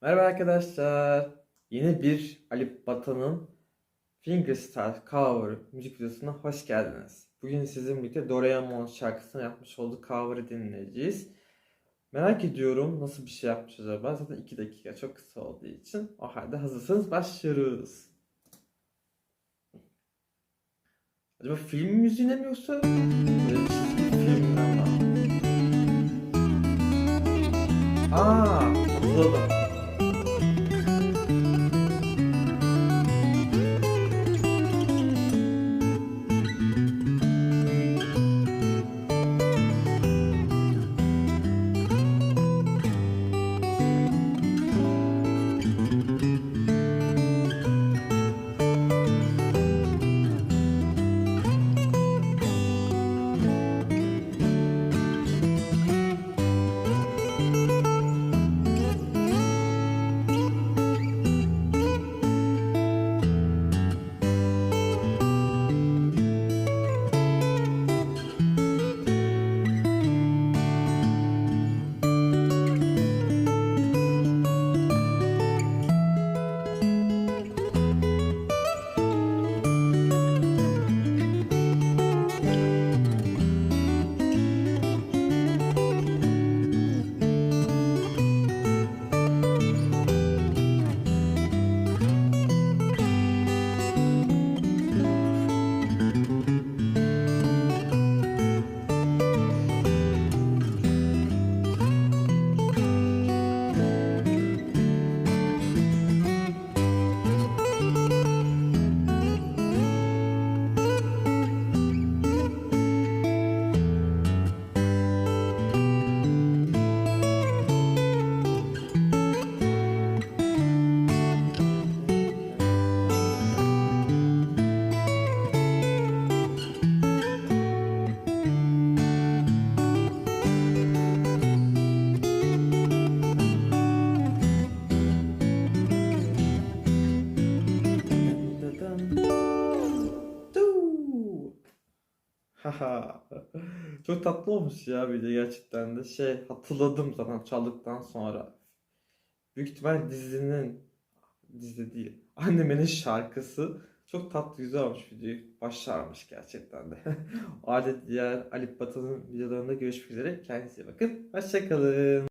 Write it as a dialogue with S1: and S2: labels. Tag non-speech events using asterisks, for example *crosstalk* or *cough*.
S1: Merhaba arkadaşlar. Yeni bir Ali Batan'ın Fingerstar cover müzik videosuna hoş geldiniz. Bugün sizin birlikte Doraemon şarkısını yapmış olduğu cover'ı dinleyeceğiz. Merak ediyorum nasıl bir şey yapmış acaba? Zaten 2 dakika çok kısa olduğu için. O halde hazırsanız başlıyoruz. Acaba film müziğine mi yoksa çizgi filmden mi? Aa, hatırladım. *laughs* Çok tatlı olmuş ya video gerçekten de. Şey hatırladım zaten çaldıktan sonra. Büyük ihtimal dizinin dizi değil. Annemin şarkısı çok tatlı güzel olmuş video. Başarmış gerçekten de. *laughs* Halde diğer Ali Batı'nın videolarında görüşmek üzere. Kendinize bakın. Hoşçakalın.